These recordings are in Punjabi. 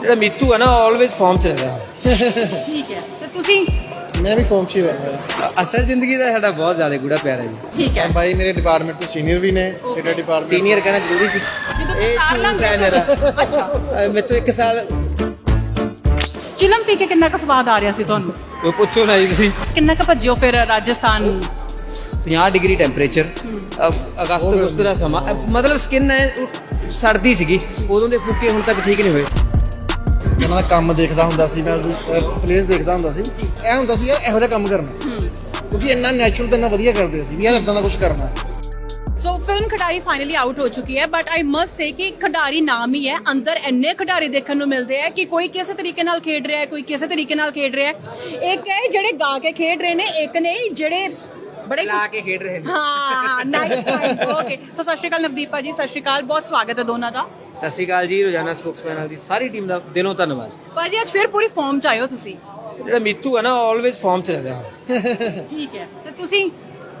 ਜਿਹੜਾ ਮੀਤੂ ਹੈ ਨਾ ਆਲਵੇਜ਼ ਫਾਰਮ ਚ ਰਹਿੰਦਾ। ਠੀਕ ਹੈ। ਤੇ ਤੁਸੀਂ? ਮੈਂ ਵੀ ਫਾਰਮ 'ਚ ਹੀ ਰਹਿੰਦਾ। ਅਸਲ ਜ਼ਿੰਦਗੀ ਦਾ ਸਾਡਾ ਬਹੁਤ ਜ਼ਿਆਦਾ ਗੂੜਾ ਪਿਆਰ ਹੈ ਜੀ। ਠੀਕ ਹੈ। ਬਾਈ ਮੇਰੇ ਡਿਪਾਰਟਮੈਂਟ ਤੋਂ ਸੀਨੀਅਰ ਵੀ ਨੇ ਤੇਰਾ ਡਿਪਾਰਟਮੈਂਟ ਸੀਨੀਅਰ ਕਹਿਣਾ ਜ਼ਰੂਰੀ ਸੀ। ਇਹ ਝੂਠ ਲੰਘ ਹੈ ਗਿਆ ਮੇਰਾ? ਅੱਛਾ। ਮੇਰੇ ਤੋਂ ਇੱਕ ਸਾਲ ਚਿਲਮ ਪੀ ਕੇ ਕਿੰਨਾ ਕੁ ਸਵਾਦ ਆ ਰਿਹਾ ਸੀ ਤੁਹਾਨੂੰ? ਉਹ ਪੁੱਛੋ ਨਾ ਜੀ ਤੁਸੀਂ। ਕਿੰਨਾ ਕੁ ਭੱਜਿਓ ਫਿਰ ਰਾਜਸਥਾਨ? 50 ਡਿਗਰੀ ਟੈਂਪਰੇਚਰ ਅਗਸਤ ਅਗਸਤ ਦਾ ਸਮਾਂ ਮਤਲਬ ਸਕਿਨ ਹੈ ਸਰਦੀ ਸੀਗੀ। ਉਦੋਂ ਦੇ ਫੁੱਕੇ ਹੁਣ ਤੱਕ ਠੀਕ ਨਹੀਂ ਹੋਏ। ਉਹਨਾਂ ਦਾ ਕੰਮ ਦੇਖਦਾ ਹੁੰਦਾ ਸੀ, ਮੈਂ ਪਲੇਸ ਦੇਖਦਾ ਹੁੰਦਾ ਸੀ। ਇਹ ਹੁੰਦਾ ਸੀ, ਯਾਰ, ਇਹੋ ਜਿਹਾ ਕੰਮ ਕਰਨਾ। ਕਿਉਂਕਿ ਇੰਨਾ ਨੈਚੁਰਲ ਤੇ ਇੰਨਾ ਵਧੀਆ ਕਰਦੇ ਸੀ ਵੀ ਯਾਰ ਇਦਾਂ ਦਾ ਕੁਝ ਕਰਨਾ। ਸੋ ਫਿਲਮ ਖਿਡਾਰੀ ਫਾਈਨਲੀ ਆਊਟ ਹੋ ਚੁੱਕੀ ਹੈ ਬਟ ਆਈ ਮਸਟ ਸੇ ਕਿ ਖਿਡਾਰੀ ਨਾਮ ਹੀ ਹੈ। ਅੰਦਰ ਇੰਨੇ ਖਿਡਾਰੀ ਦੇਖਣ ਨੂੰ ਮਿਲਦੇ ਆ ਕਿ ਕੋਈ ਕਿਸੇ ਤਰੀਕੇ ਨਾਲ ਖੇਡ ਰਿਹਾ ਹੈ, ਕੋਈ ਕਿਸੇ ਤਰੀਕੇ ਨਾਲ ਖੇਡ ਰਿਹਾ ਹੈ। ਇੱਕ ਹੈ ਜਿਹੜੇ ਗਾ ਕੇ ਖੇਡ ਰਹੇ ਨੇ, ਇੱਕ ਨੇ ਜਿਹੜੇ ਬੜੇ ਲਾ ਕੇ ਖੇਡ ਰਹੇ ਨੇ। ਹਾਂ ਨਾਈਸ ਪੁਆਇੰਟ ਓਕੇ ਸੋ ਸਤਿ ਸ਼੍ਰੀ ਅਕਾਲ ਨਵਦੀਪ ਭਾਜੀ ਸਤਿ ਸ਼੍ਰੀ ਅਕਾਲ ਬਹੁਤ ਸਵਾਗਤ ਹੈ ਦੋਨਾਂ ਦਾ। ਸਤਿ ਸ਼੍ਰੀ ਅਕਾਲ ਜੀ ਰੋਜ਼ਾਨਾ ਸਪੋਕਸਮੈਨ ਦੀ ਸਾਰੀ ਟੀਮ ਦਾ ਦਿਲੋਂ ਧੰਨਵਾਦ। ਭਾਜੀ ਅੱਜ ਫਿਰ ਪੂਰੀ ਫਾਰਮ ਚ ਹੋ ਤੁਸੀਂ। ਜਿਹੜਾ ਮੀਤੂ ਹੈ ਨਾ ਆਲਵੇਜ਼ ਫਾਰਮ ਚ ਰਹਿੰਦਾ। ਠੀਕ ਹੈ। ਤੇ ਤੁਸੀਂ?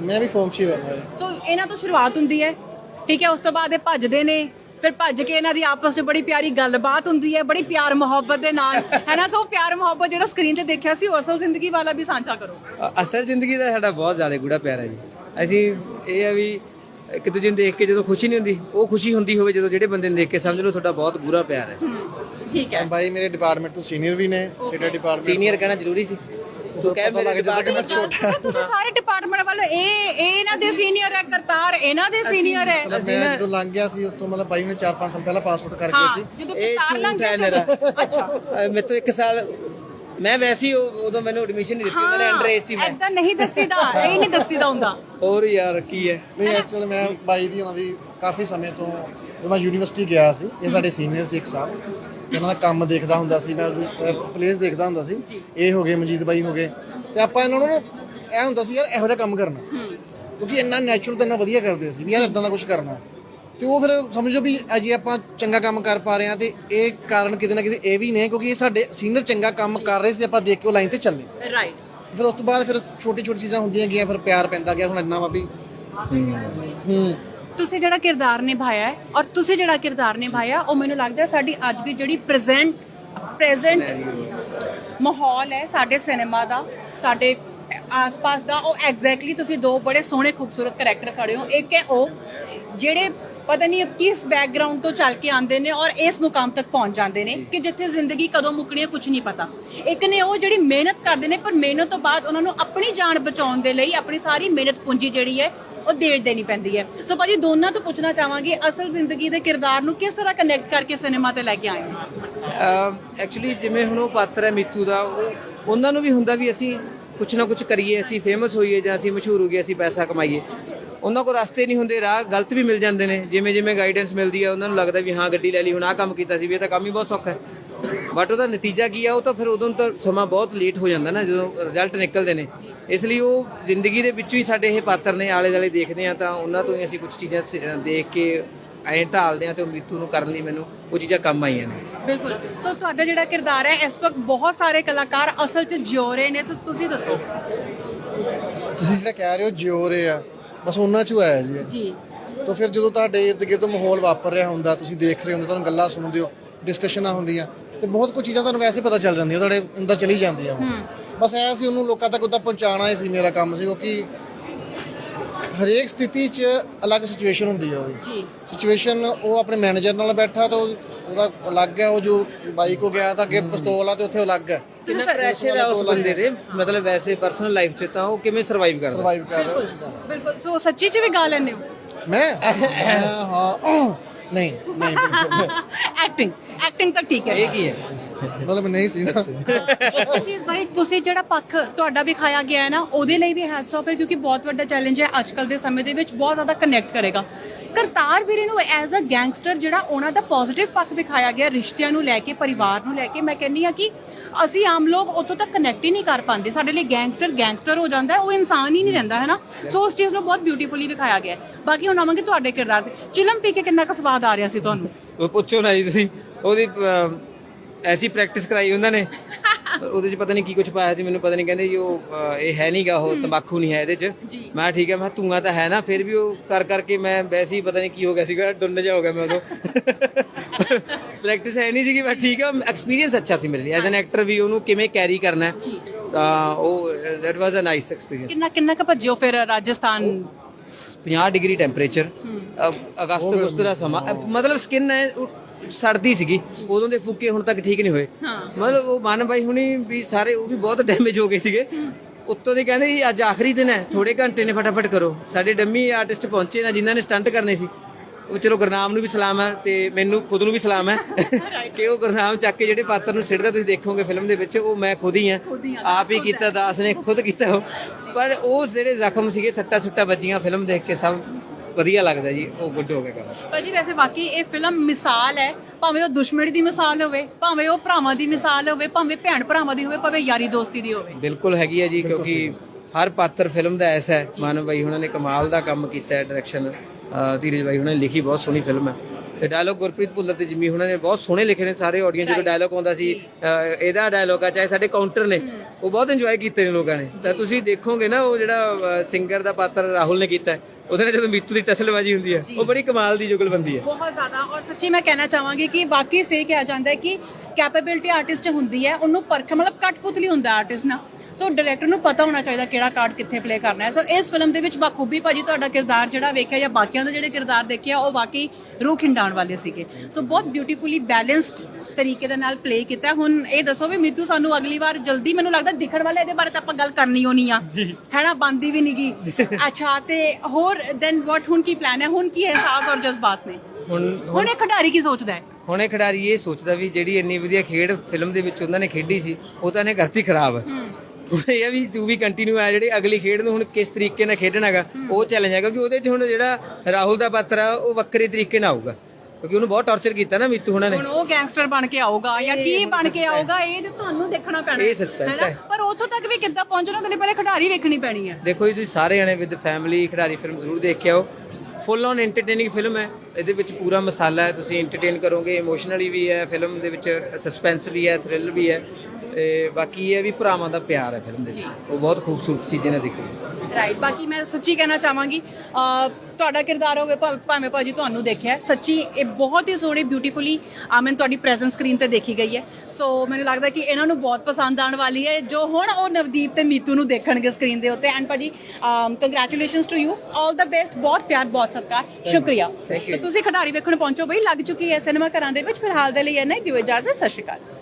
ਮੈਂ ਵੀ ਫਾਰਮ 'ਚ ਹੀ ਰਹਿੰਦਾ ਸੋ ਇਹਨਾਂ ਤੋਂ ਸ਼ੁਰੂਆਤ ਹੁੰਦੀ ਹੈ। ਠੀਕ ਹੈ ਉਸ ਤੋਂ ਬਾਅਦ ਇਹ ਭੱਜਦੇ ਨੇ। ਫਿਰ ਭੱਜ ਕੇ ਇਹਨਾਂ ਦੀ ਆਪਸ ਵਿੱਚ ਬੜੀ ਪਿਆਰੀ ਗੱਲਬਾਤ ਹੁੰਦੀ ਹੈ ਬੜੀ ਪਿਆਰ ਮੁਹੱਬਤ ਦੇ ਨਾਲ ਹੈਨਾ ਸੋ ਪਿਆਰ ਮੁਹੱਬਤ ਜਿਹੜਾ ਸਕਰੀਨ ਤੇ ਦੇਖਿਆ ਸੀ ਉਹ ਅਸਲ ਜ਼ਿੰਦਗੀ ਵਾਲਾ ਵੀ ਸਾਂਝਾ ਕਰੋ। ਅਸਲ ਜ਼ਿੰਦਗੀ ਦਾ ਸਾਡਾ ਬਹੁਤ ਜ਼ਿਆਦਾ ਗੂੜਾ ਪਿਆਰ ਹੈ ਜੀ। ਅਸੀਂ ਇਹ ਆ ਵੀ ਇੱਕ ਦੂਜੇ ਨੂੰ ਦੇਖ ਕੇ ਜਦੋਂ ਖੁਸ਼ੀ ਨਹੀਂ ਹੁੰਦੀ ਉਹ ਖੁਸ਼ੀ ਹੁੰਦੀ ਹੋਵੇ ਜਦੋਂ ਜਿਹੜੇ ਬੰਦੇ ਨੂੰ ਦੇਖ ਕੇ ਸਮਝ ਲਓ ਤੁਹਾਡਾ ਬਹੁਤ ਗੂੜਾ ਪਿਆਰ ਹੈ। ਠੀਕ ਹੈ। ਬਾਈ ਮੇਰੇ ਡਿਪਾਰਟਮੈਂਟ ਤੋਂ ਸੀਨੀਅਰ ਵੀ ਨੇ ਤੇਰਾ ਡਿਪਾਰਟਮੈਂਟ ਸੀਨੀਅਰ ਕਹਿਣਾ ਜ਼ਰੂਰੀ ਸੀ। ਕਹਿ ਪਤਾ ਲੱਗ ਜਾਂਦਾ ਕਿ ਮੈਂ ਛੋਟਾ। ਤੁਸੀਂ ਸਾਰੇ ਡਿਪਾਰਟਮੈਂਟ ਵੱਲੋਂ ਇਹ ਇਹ ਇਹਨਾਂ ਦੇ ਸੀਨੀਅਰ ਹੈ ਕਰਤਾਰ ਇਹਨਾਂ ਦੇ ਸੀਨੀਅਰ ਹੈ। ਮਤਲਬ ਮੈਂ ਜਦੋਂ ਲੰਘ ਗਿਆ ਸੀ ਉਸ ਤੋਂ ਮਤਲਬ ਬਾਈ ਨੇ 4-5 ਸਾਲ ਪਹਿਲਾਂ ਪਾਸਪੋਰਟ ਕਰ ਹਾਂ ਗਿਆ ਸੀ। ਜਦੋਂ ਇਹ ਕਰਤਾਰ ਲੰਘ ਝੂਠ ਗਿਆ ਹੈ ਮੇਰਾ। ਅੱਛਾ। ਮੇਰੇ ਤੋਂ ਇੱਕ ਸਾਲ ਮੈਂ ਵੈਸੇ ਹੀ ਉਹ- ਉਦੋਂ ਮੈਨੂੰ ਐਡਮਿਸ਼ਨ ਨਹੀਂ ਦਿੱਤੀ ਉਹਨਾਂ ਨੇ ਅੰਡਰ ਏਸੀ ਮੈਂ ਐਦਾਂ ਨਹੀਂ ਦੱਸੀਦਾ ਇਹ ਨਹੀਂ ਦੱਸੀਦਾ ਹੁੰਦਾ। ਹੋਰ ਯਾਰ ਕੀ ਹੈ? ਨਹੀਂ ਐਕਚੁਅਲ ਮੈਂ ਬਾਈ ਦੀ ਉਹਨਾਂ ਦੀ ਕਾਫੀ ਸਮੇਂ ਤੋਂ ਜਦੋਂ ਮੈਂ ਯੂਨੀਵਰਸਿਟੀ ਗਿਆ ਸੀ ਇਹ ਸਾਡੇ ਸੀਨੀਅਰ ਸੀ ਇੱਕ ਸਾਲ। ਤੇ ਉਹਨਾਂ ਦਾ ਕੰਮ ਦੇਖਦਾ ਹੁੰਦਾ ਸੀ ਮੈਂ ਪਲੇਸ ਦੇਖਦਾ ਹੁੰਦਾ ਸੀ ਇਹ ਹੋ ਗਏ ਮਨਜੀਤ ਬਾਈ ਹੋ ਗਏ। ਤੇ ਆਪਾਂ ਇਹਨਾਂ ਨੂੰ ਇਹ ਹੁੰਦਾ ਸੀ ਯਾਰ ਇਹੋ ਜਿਹਾ ਕੰਮ ਕਰਨਾ। ਕਿਉਂਕਿ ਇੰਨਾ ਨੈਚੁਰਲ ਤੇ ਇੰਨਾ ਵਧੀਆ ਕਰਦੇ ਸੀ ਵੀ ਯਾਰ ਇਦਾਂ ਦਾ ਕੁਝ ਕਰਨਾ। ਤੇ ਉਹ ਫਿਰ ਸਮਝੋ ਵੀ ਅਜੇ ਆਪਾਂ ਚੰਗਾ ਕੰਮ ਕਰ ਪਾ ਰਹੇ ਹਾਂ ਤੇ ਇਹ ਕਾਰਨ ਕਿਤੇ ਨਾ ਕਿਤੇ ਇਹ ਵੀ ਨੇ ਕਿਉਂਕਿ ਇਹ ਸਾਡੇ ਸੀਨੀਅਰ ਚੰਗਾ ਕੰਮ ਕਰ ਰਹੇ ਸੀ ਤੇ ਆਪਾਂ ਦੇਖ ਕੇ ਉਹ ਲਾਈਨ ਤੇ ਚੱਲੇ। ਰਾਈਟ ਫਿਰ ਉਸ ਤੋਂ ਬਾਅਦ ਫਿਰ ਛੋਟੀ ਛੋਟੀ ਚੀਜ਼ਾਂ ਹੁੰਦੀਆਂ ਗਈਆਂ ਫਿਰ ਪਿਆਰ ਪੈਂਦਾ ਗਿਆ ਹੁਣ ਇੰਨਾ ਵਾ ਵੀ ਹੂੰ। ਤੁਸੀਂ ਜਿਹੜਾ ਕਿਰਦਾਰ ਨਿਭਾਇਆ ਹੈ ਔਰ ਤੁਸੀਂ ਜਿਹੜਾ ਕਿਰਦਾਰ ਨਿਭਾਇਆ, ਉਹ ਮੈਨੂੰ ਲੱਗਦਾ ਸਾਡੀ ਅੱਜ ਦੀ ਜਿਹੜੀ ਪ੍ਰੈਜ਼ੈਂਟ ਪ੍ਰੈਜ਼ੈਂਟ ਮਾਹੌਲ ਹੈ ਸਾਡੇ ਸਿਨੇਮਾ ਦਾ, ਸਾਡੇ ਆਸ-ਪਾਸ ਦਾ, ਉਹ ਐਗਜ਼ੈਕਟਲੀ ਤੁਸੀਂ ਦੋ ਬੜੇ ਸੋਹਣੇ ਖੂਬਸੂਰਤ ਕੈਰੈਕਟਰ ਖੜੇ ਹੋ। ਇੱਕ ਹੈ ਉਹ, ਜਿਹੜੇ ਪਤਾ ਨਹੀਂ ਕਿਸ ਬੈਕਗ੍ਰਾਉਂਡ ਤੋਂ ਚੱਲ ਕੇ ਆਉਂਦੇ ਨੇ ਔਰ ਇਸ ਮੁਕਾਮ ਤੱਕ ਪਹੁੰਚ ਜਾਂਦੇ ਨੇ ਕਿ ਜਿੱਥੇ ਜ਼ਿੰਦਗੀ ਕਦੋਂ ਮੁੱਕਣੀ ਹੈ ਕੁਝ ਨਹੀਂ ਪਤਾ। ਇੱਕ ਨੇ ਉਹ ਜਿਹੜੀ ਮਿਹਨਤ ਕਰਦੇ ਨੇ, ਪਰ ਮਿਹਨਤ ਤੋਂ ਬਾਅਦ ਉਹਨਾਂ ਨੂੰ ਆਪਣੀ ਜਾਨ ਬਚਾਉਣ ਦੇ ਲਈ, ਆਪਣੀ ਸਾਰੀ ਮਿਹਨਤ ਪੂੰਜੀ ਜਿਹੜੀ ਹੈ ਉਹ ਦੇਣ ਦੇਣੀ ਪੈਂਦੀ ਹੈ। ਸੋ ਭਾਜੀ, ਦੋਨਾਂ ਤੋਂ ਪੁੱਛਣਾ ਚਾਹਾਂਗੇ, ਅਸਲ ਜ਼ਿੰਦਗੀ ਦੇ ਕਿਰਦਾਰ ਨੂੰ ਕਿਸ ਤਰ੍ਹਾਂ ਕਨੈਕਟ ਕਰਕੇ ਸਿਨੇਮਾ ਤੇ ਲੈ ਕੇ ਆਏ ਐਕਚੁਅਲੀ ਜਿਵੇਂ ਹੁਣ ਉਹ ਪਾਤਰ ਹੈ ਮੀਤੂ ਦਾ, ਉਹ ਉਹਨਾਂ ਨੂੰ ਵੀ ਹੁੰਦਾ ਵੀ ਅਸੀਂ ਕੁਛ ਨਾ ਕੁਛ ਕਰੀਏ, ਅਸੀਂ ਫੇਮਸ ਹੋਈਏ ਜਾਂ ਅਸੀਂ ਮਸ਼ਹੂਰ ਹੋਈਏ ਅਸੀਂ ਪੈਸਾ ਕਮਾਈਏ। ਉਹਨਾਂ ਕੋਲ ਰਸਤੇ ਨਹੀਂ ਹੁੰਦੇ, ਰਾਹ ਗਲਤ ਵੀ ਮਿਲ ਜਾਂਦੇ ਨੇ। ਜਿਵੇਂ ਜਿਵੇਂ ਗਾਈਡੈਂਸ ਮਿਲਦੀ ਹੈ, ਉਹਨਾਂ ਨੂੰ ਲੱਗਦਾ ਵੀ ਹਾਂ, ਗੱਡੀ ਲੈ ਲਈ, ਹੁਣ ਆਹ ਕੰਮ ਕੀਤਾ ਸੀ, ਵੀ ਇਹ ਤਾਂ ਕੰਮ ਹੀ ਬਹੁਤ ਸੌਖਾ ਹੈ। ਬਟ ਉਹਦਾ ਨਤੀਜਾ ਕੀ ਆ ਉਹ ਤਾਂ ਫਿਰ ਉਦੋਂ ਤਾਂ ਸਮਾਂ ਬਹੁਤ ਲੇਟ ਹੋ ਜਾਂਦਾ ਨਾ ਜਦੋਂ ਰਿਜ਼ਲਟ ਨਿਕਲਦੇ ਨੇ। ਇਸ ਲਈ ਉਹ ਜ਼ਿੰਦਗੀ ਦੇ ਵਿੱਚੋਂ ਹੀ ਸਾਡੇ ਇਹ ਪਾਤਰ ਨੇ ਆਲੇ ਦਾਲੇ ਦੇਖਦੇ ਆ ਤਾਂ ਉਹਨਾਂ ਤੋਂ ਹੀ ਅਸੀਂ ਕੁਝ ਚੀਜ਼ਾਂ ਦੇਖ ਕੇ ਐਂ ਢਾਲਦੇ ਆ ਤੇ ਉਹ ਮੀਤੂ ਨੂੰ ਕਰਨ ਲਈ ਮੈਨੂੰ ਉਹ ਚੀਜ਼ਾਂ ਕੰਮ ਆਈਆਂ ਨੇ। ਬਿਲਕੁਲ। ਸੋ ਤੁਹਾਡਾ ਜਿਹੜਾ ਕਿਰਦਾਰ ਹੈ ਇਸ ਵਕਤ ਬਹੁਤ ਸਾਰੇ ਕਲਾਕਾਰ ਅਸਲ 'ਚ ਜਿਉ ਰਹੇ ਨੇ ਤੁਸੀਂ ਦੱਸੋ। ਤੁਸੀਂ ਜਿਹੜਾ ਕਹਿ ਰਹੇ ਹੋ ਜਿਉ ਰਹੇ ਆ ਬਸ ਉਹਨਾਂ ਚ ਆਇਆ ਜੀ। ਜੀ। ਤਾਂ ਫਿਰ ਜਦੋਂ ਤੁਹਾਡੇ ਇਰਦ ਗਿਰਦ ਮਾਹੌਲ ਵਾਪਰ ਰਿਹਾ ਹੁੰਦਾ ਤੁਸੀਂ ਦੇਖ ਰਹੇ ਹੁੰਦੇ ਤੁਹਾਨੂੰ ਗੱਲਾਂ ਸੁਣਦੇ ਹੋ ਡਿਸਕਸ਼ਨਾਂ ਹੁੰਦੀਆਂ ਤੇ ਬਹੁਤ ਕੁਝ ਚੀਜ਼ਾਂ ਤੁਹਾਨੂੰ ਵੈਸੇ ਪਤਾ ਚੱਲ ਜਾਂਦੀਆਂ ਤੁਹਾਡੇ ਅੰਦਰ ਚਲੀ ਜਾਂਦੀਆਂ ਉਹ। ਬਸ ਐ ਸੀ ਉਹਨੂੰ ਲੋਕਾਂ ਤੱਕ ਉਹਦਾ ਪਹੁੰਚਾਉਣਾ ਹੀ ਸੀ ਮੇਰਾ ਕੰਮ ਸੀ ਕਿਉਂਕਿ ਹਰੇਕ ਸਥਿਤੀ 'ਚ ਅਲੱਗ ਸਿਚੁਏਸ਼ਨ ਹੁੰਦੀ ਹੈ ਉਹਦੀ। ਜੀ। ਸਿਚੁਏਸ਼ਨ ਉਹ ਆਪਣੇ ਮੈਨੇਜਰ ਨਾਲ ਬੈਠਾ ਤਾਂ ਉਹ- ਉਹਦਾ ਅਲੱਗ ਹੈ ਉਹ ਜੋ ਬਾਈਕ ਕੋ ਗਿਆ ਤਾਂ ਅੱਗੇ ਪਿਸਤੌਲ ਆ ਤੇ ਉੱਥੇ ਅਲੱਗ ਹੈ। ਕਿੰਨਾ ਪ੍ਰੈਸ਼ਰ ਹੈ ਉਸ ਬੰਦੇ ਦੇ? ਮਤਲਬ ਵੈਸੇ ਪਰਸਨਲ ਲਾਈਫ 'ਚ ਤਾਂ ਉਹ ਕਿਵੇਂ ਸਰਵਾਈਵ ਕਰਦਾ? ਸਰਵਾਈਵ ਕਰ ਰਿਹਾ ਉਸ ਚੀਜ਼ਾਂ ਨੂੰ। ਬਿਲਕੁਲ। ਸੋ ਸੱਚੀ 'ਚ ਵੀ ਗਾ ਲੈਂਦੇ ਹੋ? ਮੈਂ? ਮੈਂ ਹਾਂ। ਨਹੀਂ ਨਹੀਂ ਬਿਲਕੁਲ। ਐਕਟਿੰਗ ਐਕਟਿੰਗ ਤਾਂ ਠੀਕ ਹੈ। ਇਹ ਕੀ ਹੈ? ਮਤਲਬ ਨਹੀਂ ਸੀ ਨਾ। ਇੱਕ ਚੀਜ਼ ਭਾਈ ਤੁਸੀਂ ਜਿਹੜਾ ਪੱਖ ਤੁਹਾਡਾ ਵਿਖਾਇਆ ਗਿਆ ਹੈ ਨਾ ਉਹਦੇ ਲਈ ਵੀ ਹੈਟਸ ਆਫ ਹੈ ਕਿਉਂਕਿ ਬਹੁਤ ਵੱਡਾ ਚੈਲੰਜ ਹੈ ਅੱਜਕੱਲ ਦੇ ਸਮੇਂ ਦੇ ਵਿੱਚ ਬਹੁਤ ਜ਼ਿਆਦਾ ਕਨੈਕਟ ਕਰੇਗਾ। ਕਰਤਾਰ ਵੀਰੇ ਨੂੰ ਐਜ਼ ਅ ਗੈਂਗਸਟਰ ਜਿਹੜਾ ਉਹਨਾਂ ਦਾ ਪੋਜ਼ਿਟਿਵ ਪੱਖ ਵਿਖਾਇਆ ਗਿਆ ਰਿਸ਼ਤਿਆਂ ਨੂੰ ਲੈ ਕੇ ਪਰਿਵਾਰ ਨੂੰ ਲੈ ਕੇ ਮੈਂ ਕਹਿੰਨੀ ਆ ਕਿ ਅਸੀਂ ਆਮ ਲੋਕ ਉਤੋਂ ਤੱਕ ਕਨੈਕਟ ਹੀ ਨਹੀਂ ਕਰ ਪਾਉਂਦੇ। ਸਾਡੇ ਲਈ ਗੈਂਗਸਟਰ ਗੈਂਗਸਟਰ ਹੋ ਜਾਂਦਾ ਹੈ ਉਹ ਇਨਸਾਨ ਹੀ ਨਹੀਂ ਰਹਿੰਦਾ ਹੈ ਨਾ? ਸੋ ਉਸ ਚੀਜ਼ ਨੂੰ ਬਹੁਤ ਬਿਊਟੀਫੁਲੀ ਵਿਖਾਇਆ ਗਿਆ ਹੈ। ਬਾਕੀ ਹੁਣ ਆਵਾਂਗੇ ਤੁਹਾਡੇ ਕਿਰਦਾਰ ਤੇ। ਚਿਲਮ ਪੀ ਕੇ ਕਿੰਨਾ ਕੁ ਸਵਾਦ ਆ ਰਿਹਾ ਸੀ ਤੁਹਾਨੂੰ? ਉਹ ਪੁੱਛੋ ਨਾ ਜੀ ਤੁਸੀਂ ਉਹਦੀ ਅਹ, ਐਸੀ ਪ੍ਰੈਕਟਿਸ ਕਰਾਈ ਉਹਨਾਂ ਨੇ। ਉਹਦੇ 'ਚ ਪਤਾ ਨਹੀਂ ਕੀ ਕੁਝ ਪਾਇਆ ਸੀ ਮੈਨੂੰ ਪਤਾ ਨਹੀਂ ਕਹਿੰਦੇ ਜੀ ਉਹ ਅ, ਇਹ ਹੈ ਨਹੀਂਗਾ ਉਹ ਤੰਬਾਕੂ ਨਹੀਂ ਹੈ ਇਹਦੇ 'ਚ। ਮੈਂ ਠੀਕ ਹੈ ਮੈਂ ਧੂੰਆਂ ਤਾਂ ਹੈ ਨਾ ਫਿਰ ਵੀ ਉਹ ਕਰ ਕਰਕੇ ਮੈਂ ਵੈਸੇ ਹੀ ਪਤਾ ਨਹੀਂ ਕੀ ਹੋ ਗਿਆ ਸੀਗਾ ਡੁੰਨ ਜਾ ਹੋ ਗਿਆ ਮੈਂ ਉਦੋਂ। ਪ੍ਰੈਕਟਿਸ ਹੈ ਨਹੀਂ ਸੀਗੀ ਮੈਂ ਠੀਕ ਹੈ ਐਕਸਪੀਰੀਅੰਸ ਅੱਛਾ ਸੀ ਮੇਰੇ ਲਈ। ਐਜ਼ ਐਨ ਐਕਟਰ ਵੀ ਉਹਨੂੰ ਕਿਵੇਂ ਕੈਰੀ ਕਰਨਾ ਹੈ ਤਾਂ ਉਹ that was a nice experience ਕਿੰਨਾ ਕਿੰਨਾ ਕ ਭੱਜਿਓ ਫਿਰ ਰਾਜਸਥਾਨ? 50 ਡਿਗਰੀ ਟੈਂਪਰੇਚਰ ਅਗਸਤ ਅਗਸਤ ਦਾ ਸਮਾਂ ਅ, ਮਤਲਬ ਸਕਿਨ ਹੈ ਉਹ ਸੜਦੀ ਸੀਗੀ ਉਦੋਂ ਦੇ ਫੁੱਕੇ ਹੁਣ ਤੱਕ ਠੀਕ ਨਹੀਂ ਹੋਏ। ਮਤਲਬ ਉਹ ਮਨ ਬਾਈ ਹੁਣੀ ਵੀ ਸਾਰੇ ਉਹ ਵੀ ਬਹੁਤ ਡੈਮੇਜ ਹੋ ਗਏ ਸੀਗੇ। ਉੱਤੋਂ ਦੇ ਕਹਿੰਦੇ ਜੀ ਅੱਜ ਆਖਰੀ ਦਿਨ ਹੈ ਥੋੜੇ ਘੰਟੇ ਨੇ ਫਟਾਫਟ ਕਰੋ। ਸਾਡੇ ਡੰਮੀ ਆਰਟਿਸਟ ਪਹੁੰਚੇ ਨਾ ਜਿਨ੍ਹਾਂ ਨੇ ਸਟੰਟ ਕਰਨੇ ਸੀ। ਉਹ ਚਲੋ ਗੁਰਨਾਮ ਨੂੰ ਵੀ ਸਲਾਮ ਹੈ ਤੇ ਮੈਨੂੰ ਖੁਦ ਨੂੰ ਵੀ ਸਲਾਮ ਹੈ। ਕਿ ਉਹ ਗੁਰਨਾਮ ਚੱਕ ਕੇ ਜਿਹੜੇ ਪਾਤਰ ਨੂੰ ਸਿੱਟਦਾ ਤੁਸੀਂ ਦੇਖੋਗੇ ਫਿਲਮ ਦੇ ਵਿੱਚ ਉਹ ਮੈਂ ਖੁਦ ਹੀ ਹਾਂ। ਆਪ ਹੀ ਕੀਤਾ ਦਾਸ ਨੇ ਖੁਦ ਕੀਤਾ ਪਰ ਉਹ ਜਿਹੜੇ ਜ਼ਖਮ ਸੀਗੇ ਸੱਟਾ ਸੁੱਟਾ ਵੱਜੀਆਂ ਫਿਲਮ ਦੇਖ ਕੇ ਸਭ। ਵਧੀਆ ਲੱਗਦਾ ਜੀ ਉਹ ਗੁੱਡ ਹੋ ਗਿਆ ਕੰਮ। ਭਾਜੀ ਵੈਸੇ ਬਾਕੀ ਇਹ ਫਿਲਮ ਮਿਸਾਲ ਹੈ ਭਾਵੇਂ ਉਹ ਦੁਸ਼ਮਣੀ ਦੀ ਮਿਸਾਲ ਹੋਵੇ ਭਾਵੇਂ ਉਹ ਭਰਾਵਾਂ ਦੀ ਮਿਸਾਲ ਹੋਵੇ ਭਾਵੇਂ ਭੈਣ ਭਰਾਵਾਂ ਦੀ ਹੋਵੇ ਭਾਵੇਂ ਯਾਰੀ ਦੋਸਤੀ ਦੀ ਹੋਵੇ। ਬਿਲਕੁਲ ਹੈਗੀ ਹੈ ਜੀ ਕਿਉਂਕਿ ਹਰ ਪਾਤਰ ਫਿਲਮ ਦਾ ਐਸਾ ਹੈ ਮਾਨਵ ਬਾਈ ਉਹਨਾਂ ਨੇ ਕਮਾਲ ਦਾ ਕੰਮ ਕੀਤਾ ਹੈ ਡਾਇਰੈਕਸ਼ਨ ਧੀਰਜ ਬਾਈ ਉਹਨਾਂ ਨੇ ਲਿਖੀ ਬਹੁਤ ਸੋਹਣੀ ਫਿਲਮ ਹੈ। ਤੇ ਡਾਇਲੋਗ ਗੁਰਪ੍ਰੀਤ ਭੁੱਲਰ ਤੇ ਜਿੰਮੀ ਉਹਨਾਂ ਨੇ ਬਹੁਤ ਸੋਹਣੇ ਲਿਖੇ ਨੇ ਸਾਰੇ ਆਡੀਅנס ਜਦੋਂ ਡਾਇਲੋਗ ਆਉਂਦਾ ਸੀ ਇਹਦਾ ਡਾਇਲੋਗ ਆ ਚਾਹੇ ਸਾਡੇ ਕਾਊਂਟਰ ਨੇ ਉਹ ਬਹੁਤ ਇੰਜੋਏ ਕੀਤੇ ਨੇ ਲੋਕਾਂ ਨੇ। ਤਾਂ ਤੁਸੀਂ ਦੇਖੋਗੇ ਨਾ ਉਹ ਜਿਹੜਾ ਸਿੰਗਰ ਦਾ ਪਾਤਰ ਰਾਹੁਲ ਨੇ ਕੀਤਾ ਹੈ, ਉਹਦੇ ਨਾਲ ਜਦੋਂ ਮੀਤੂ ਦੀ ਟਸਲਬਾਜੀ ਹੁੰਦੀ ਹੈ ਉਹ ਬੜੀ ਕਮਾਲ ਦੀ ਜੁਗਲਬੰਦੀ ਹੈ ਬਹੁਤ ਜ਼ਿਆਦਾ ਔਰ ਸੱਚੀ ਮੈਂ ਕਹਿਣਾ ਚਾਹਾਂਗੀ ਕਿ ਵਾਕਈ ਸੇ ਕਿਹਾ ਜਾਂਦਾ ਹੈ ਕਿ ਕੈਪੇਬਿਲਿਟੀ ਆਰਟਿਸਟ ਹੁੰਦੀ ਹੈ ਉਹਨੂੰ ਪਰਖ ਮਤਲਬ ਕਟਪੁਤਲੀ ਹੁੰਦਾ ਆਰਟਿਸਟ ਨਾ ਸੋ ਡਾਇਰੈਕਟਰ ਨੂੰ ਪਤਾ ਹੋਣਾ ਚਾਹੀਦਾ ਕਿਹੜਾ ਕਾਰਡ ਕਿੱਥੇ ਪਲੇ ਕਰਨਾ ਹੈ। ਸੋ ਇਸ ਫਿਲਮ ਦੇ ਵਿੱਚ ਬਾਖੂਬੀ ਭਾਜੀ ਤੁਹਾਡਾ ਕਿਰਦਾਰ ਜਿਹੜਾ ਵੇਖਿਆ ਜਾਂ ਬਾਕੀਆਂ ਦੇ ਜਿਹੜੇ ਕਿਰਦਾਰ ਦੇਖਿਆ ਉਹ ਵਾਕਈ ਰੂਹ ਖਿੰਡਾਉਣ ਵਾਲੇ ਸੀਗੇ। ਸੋ ਬਹੁਤ ਬਿਊਟੀਫੁਲੀ ਬੈਲੈਂਸਡ ਤਰੀਕੇ ਦੇ ਨਾਲ ਪਲੇ ਕੀਤਾ। ਹੁਣ ਇਹ ਦੱਸੋ ਵੀ ਮੀਤੂ ਸਾਨੂੰ ਅਗਲੀ ਵਾਰ ਜਲਦੀ ਮੈਨੂੰ ਲੱਗਦਾ ਦਿਖਣ ਵਾਲੇ ਇਹਦੇ ਬਾਰੇ ਤਾਂ ਆਪਾਂ ਗੱਲ ਕਰਨੀ ਹੋਣੀ ਆ। ਹੈਨਾ ਬੰਦੀ ਵੀ ਨਹੀਂਗੀ ਅੱਛਾ ਤੇ ਹੋਰ ਦੈਨ ਵਾਟ ਹੁਣ ਕੀ ਪਲਾਨ ਹੈ? ਹੁਣ ਕੀ ਅਹਿਸਾਸ ਔਰ ਜਜ਼ਬਾਤ ਨੇ? ਹੁਣ ਹੁਣ ਇਹ ਖਿਡਾਰੀ ਕੀ ਸੋਚਦਾ ਹੈ? ਹੁਣ ਇਹ ਖਿਡਾਰੀ ਇਹ ਸੋਚਦਾ ਵੀ ਜਿਹੜੀ ਇੰਨੀ ਵਧੀਆ ਖੇਡ ਫਿਲਮ ਦੇ ਵਿੱਚ ਉਹਨਾਂ ਨੇ ਖੇਡੀ ਸੀ ਉਹ ਤਾਂ ਨੇ ਕਰਤੀ ਖਰਾਬ। ਹੁਣ ਇਹ ਆ ਵੀ ਤੂੰ ਵੀ ਕੰਟੀਨਿਊ ਆ ਜਿਹੜੇ ਅਗਲੀ ਖੇਡ ਨੂੰ ਹੁਣ ਕਿਸ ਤਰੀਕੇ ਨਾਲ ਖੇਡਣਾਗਾ ਉਹ ਚੈਲੰਜ ਹੈ ਕਿਉਂਕਿ ਉਹਦੇ 'ਚ ਹੁਣ ਜਿਹੜਾ ਰਾਹੁਲ ਦਾ ਪਾਤਰ ਆ ਉਹ ਵੱਖਰੇ ਤਰੀਕੇ ਨਾਲ ਆਊਗਾ। ਕਿਉਂਕਿ ਉਹਨੂੰ ਬਹੁਤ ਟੌਰਚਰ ਕੀਤਾ ਨਾ ਮੀਤੂ ਹੁਣਾਂ ਨੇ। ਹੁਣ ਉਹ ਗੈਂਗਸਟਰ ਬਣ ਕੇ ਆਊਗਾ ਜਾਂ ਕੀ ਬਣ ਕੇ ਆਊਗਾ ਇਹ ਤੇ ਤੁਹਾਨੂੰ ਦੇਖਣਾ ਪੈਣਾ। ਇਹ suspense? ਹੈ। ਪਰ ਉੱਥੋਂ ਤੱਕ ਵੀ ਕਿੱਦਾਂ ਪਹੁੰਚਣਾ ਉਹਦੇ ਲਈ ਪਹਿਲੇ ਖਿਡਾਰੀ ਵੇਖਣੀ ਪੈਣੀ ਹੈ। ਦੇਖੋ ਜੀ ਤੁਸੀਂ ਸਾਰੇ ਜਣੇ ਵਿਦ ਫੈਮਿਲੀ ਖਿਡਾਰੀ ਫਿਲਮ ਜ਼ਰੂਰ ਦੇਖ ਕੇ ਆਓ ਫੁੱਲ ਔਨ ਐਂਟਰਟੇਨਿੰਗ ਫਿਲਮ ਹੈ। ਇਹਦੇ ਵਿੱਚ ਪੂਰਾ ਮਸਾਲਾ ਹੈ। ਤੁਸੀਂ ਐਂਟਰਟੇਨ ਕਰੋਗੇ ਇਮੋਸ਼ਨਲੀ ਵੀ ਹੈ ਫਿਲਮ ਦੇ ਵਿੱਚ ਸਸਪੈਂਸ ਵੀ ਹੈ ਥ੍ਰਿਲ ਵੀ ਹੈ। ਤੇ ਬਾਕੀ ਇਹ ਵੀ ਭਰਾਵਾਂ ਦਾ ਪਿਆਰ ਹੈ ਫਿਲਮ ਦੇ ਵਿੱਚ। ਉਹ ਬਹੁਤ ਖੂਬਸੂਰਤ ਚੀਜ਼ਾਂ ਨੇ ਦੇਖੀ ਰਾਈਟ ਬਾਕੀ ਮੈਂ ਸੱਚੀ ਕਹਿਣਾ ਚਾਹਾਂਗੀ ਤੁਹਾਡਾ ਕਿਰਦਾਰ ਹੋਵੇ ਭਾਵੇਂ ਭਾਜੀ ਤੁਹਾਨੂੰ ਦੇਖਿਆ ਸੱਚੀ ਇਹ ਬਹੁਤ ਹੀ ਸੋਹਣੀ ਬਿਊਟੀਫੁਲੀ ਆਮਨ ਤੁਹਾਡੀ ਪ੍ਰੈਜ਼ੈਂਸ ਸਕਰੀਨ ਤੇ ਦੇਖੀ ਗਈ ਹੈ। ਸੋ ਮੈਨੂੰ ਲੱਗਦਾ ਕਿ ਇਹਨਾਂ ਨੂੰ ਬਹੁਤ ਪਸੰਦ ਆਉਣ ਵਾਲੀ ਹੈ ਜੋ ਹੁਣ ਉਹ ਨਵਦੀਪ ਤੇ ਮੀਤੂ ਨੂੰ ਦੇਖਣਗੇ ਸਕਰੀਨ ਦੇ ਉੱਤੇ। ਐਂਡ ਭਾਜੀ congratulations to you 올 the best ਬਹੁਤ ਪਿਆਰ ਬਹੁਤ ਸਤਿਕਾਰ ਸ਼ੁਕਰੀਆ. ਸੋ ਤੁਸੀਂ ਖਿਡਾਰੀ ਵੇਖਣ ਪਹੁੰਚੋ ਬਈ ਲੱਗ ਚੁੱਕੀ ਹੈ ਸਿਨੇਮਾ ਘਰਾਂ ਦੇ ਵਿੱਚ। ਫਿਲਹਾਲ ਦੇ ਲਈ ਇਹ ਨਹੀਂ ਦਿਓ ਇਜਾਜ਼ਤ ਸਤਿ ਸ਼੍ਰੀ ਅਕਾਲ।